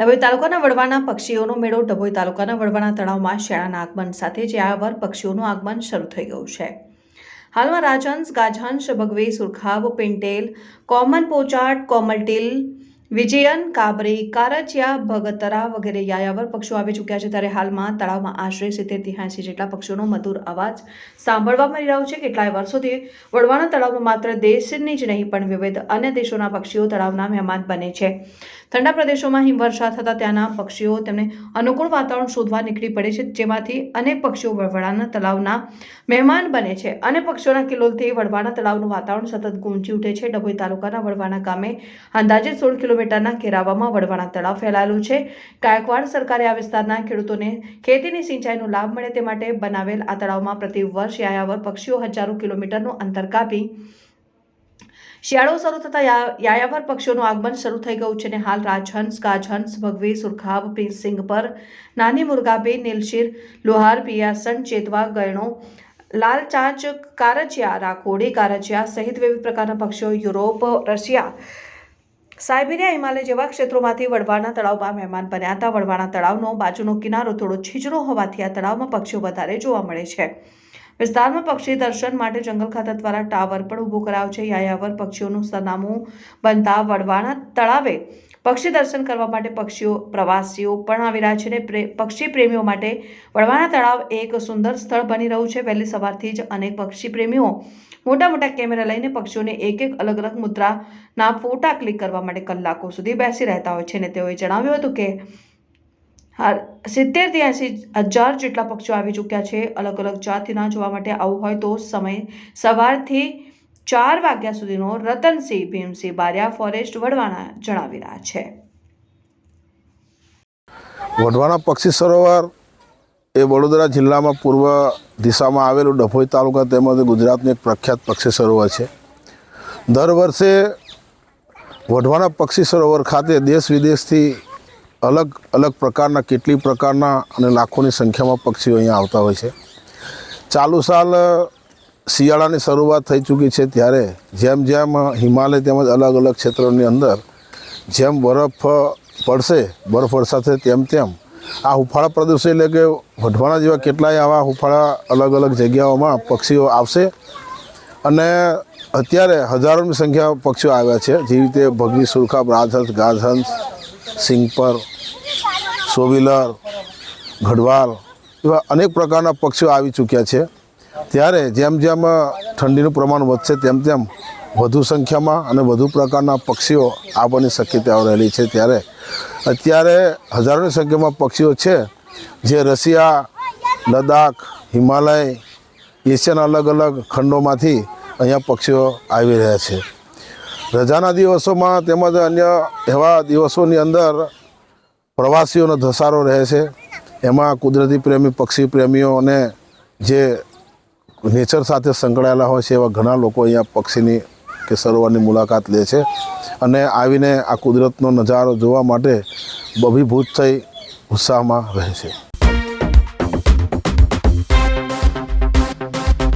ડભોઈ તાલુકાના વડવાના પક્ષીઓનો મેળો ડભોઈ તાલુકાના વડવાના તળાવમાં શેળાના આગમન સાથે જ આ વર પક્ષીઓનું આગમન શરૂ થઈ ગયું છે. હાલમાં રાજહંસ, ગાજહંસ ભગવે સુરખાબ, પિંટેલ, કોમન પોચાટ, કોમલટીલ વિજયન, કાબરી કારચિયા ભગતરા વગેરે યાયાવર પક્ષીઓ આવી ચૂક્યા છે. ત્યારે હાલમાં તળાવમાં આશરે સિત્તેર ત્યાંસી જેટલા પક્ષીઓનો મધુર અવાજ સાંભળવા મળી રહ્યો છે. કેટલાય વર્ષોથી વડવાના તળાવમાં માત્ર દેશની જ નહીં, પણ વિવિધ અન્ય દેશોના પક્ષીઓ તળાવના મહેમાન બને છે. ઠંડા પ્રદેશોમાં હિમવર્ષા થતાં ત્યાંના પક્ષીઓ તેમને અનુકૂળ વાતાવરણ શોધવા નીકળી પડે છે. જેમાંથી અનેક પક્ષીઓ વડવાના તળાવના મહેમાન બને છે. અને પક્ષીઓના કિલોલથી વડવાના તળાવનું વાતાવરણ સતત ગુંજી ઉઠે છે. ડભોઈ તાલુકાના વડવાના ગામે અંદાજે સોળ કિલોમીટરના ઘેરાવામાં વડવાના તળાવ ફેલાયેલું છે. ગાયકવાડ સરકારે આ વિસ્તારના ખેડૂતોને ખેતીની સિંચાઈનો લાભ મળે તે માટે બનાવેલ આ તળાવમાં પ્રતિ વર્ષ યાયાવર પક્ષીઓ હજારો કિલોમીટરનું અંતર કાપી શિયાળો શરૂ થતાં યાયાવર પક્ષીઓનું આગમન શરૂ થઈ ગયું છે અને હાલ રાજહંસ, ગાજહંસ, ભગવી, સુરખાબ સિંગ પર નાની મુરગાબી નીલશીર, લોહાર પિયાસન ચેતવા, ગયણો, લાલ ચાંચ કારચિયા રાખોડી કારચિયા સહિત વિવિધ પ્રકારના પક્ષીઓ યુરોપ, રશિયા સાયબેરિયા હિમાલય જેવા ક્ષેત્રોમાંથી વડવાના તળાવમાં મહેમાન બન્યા હતા. વડવાના તળાવનો બાજુનો કિનારો થોડો છીજરો હોવાથી આ તળાવમાં પક્ષીઓ વધારે જોવા મળે છે. વિસ્તારમાં પક્ષી દર્શન માટે જંગલ ખાતા દ્વારા ટાવર પણ ઊભો કરાયો છે. યાયાવર પક્ષીઓનું સરનામું બનતા વડવાના તળાવે પક્ષી દર્શન કરવા માટે પક્ષીઓ, પ્રવાસીઓ પણ આવી રહ્યા છે પ્રે- પક્ષી પ્રેમીઓ માટે વડવાના તળાવ એક સુંદર સ્થળ બની રહ્યું છે. વહેલી સવારથી જ અનેક પક્ષી પ્રેમીઓ મોટા મોટા કેમેરા લઈને પક્ષીઓને એક એક અલગ અલગ મુદ્રાના ફોટા ક્લિક કરવા માટે કલાકો સુધી બેસી રહેતા હોય છે અને તેઓએ જણાવ્યું હતું કે સિત્તેરથી સિત્તેર ત્યાંસી હજાર જેટલા પક્ષીઓ આવી ચૂક્યા છે. અલગ અલગ જાતિના જોવા માટે આવું હોય તો સમય સવારથી ચાર વાગ્યા સુધીનો રતનસિંહ ભીમસિંહ બારિયા ફોરેસ્ટ વડવાના જણાવી રહ્યા છે. વઢવાણા પક્ષી સરોવર એ વડોદરા જિલ્લામાં પૂર્વ દિશામાં આવેલું ડભોઈ તાલુકા તેમજ ગુજરાતનું એક પ્રખ્યાત પક્ષી સરોવર છે. દર વર્ષે વઢવાણા પક્ષી સરોવર ખાતે દેશ વિદેશથી અલગ અલગ પ્રકારના, કેટલી પ્રકારના અને લાખોની સંખ્યામાં પક્ષીઓ અહીંયા આવતા હોય છે. ચાલુ સાલ શિયાળાની શરૂઆત થઈ ચૂકી છે ત્યારે જેમ જેમ હિમાલય તેમજ અલગ અલગ ક્ષેત્રોની અંદર જેમ બરફ પડશે, બરફ વરસાદશે તેમ તેમ આ હુફાળા પ્રદેશો એટલે કે વઢવાણા જેવા કેટલાય આવા હુફાળા અલગ અલગ જગ્યાઓમાં પક્ષીઓ આવશે અને અત્યારે હજારોની સંખ્યા પક્ષીઓ આવ્યા છે. જેવી રીતે ભગની સુરખા રાજહંસ ગાજહંસ સિંગપર સોવિલર ગઢવાલ એવા અનેક પ્રકારના પક્ષીઓ આવી ચૂક્યા છે. ત્યારે જેમ જેમ ઠંડીનું પ્રમાણ વધશે તેમ તેમ વધુ સંખ્યામાં અને વધુ પ્રકારના પક્ષીઓ આવવાની શક્યતાઓ રહેલી છે. ત્યારે અત્યારે હજારોની સંખ્યામાં પક્ષીઓ છે, જે રશિયા, લદ્દાખ, હિમાલય, એશિયાના અલગ અલગ ખંડોમાંથી અહીંયા પક્ષીઓ આવી રહ્યા છે. રજાના દિવસોમાં તેમજ અન્ય એવા દિવસોની અંદર પ્રવાસીઓનો ધસારો રહે છે. એમાં કુદરતી પ્રેમી, પક્ષી પ્રેમીઓ અને જે નેચર સાથે સંકળાયેલા હોય છે એવા ઘણા લોકો અહીંયા પક્ષીની કે સરોવરની મુલાકાત લે છે અને આવીને આ કુદરતનો નજારો જોવા માટે બભીભૂત થઈ ઉત્સાહમાં રહે છે.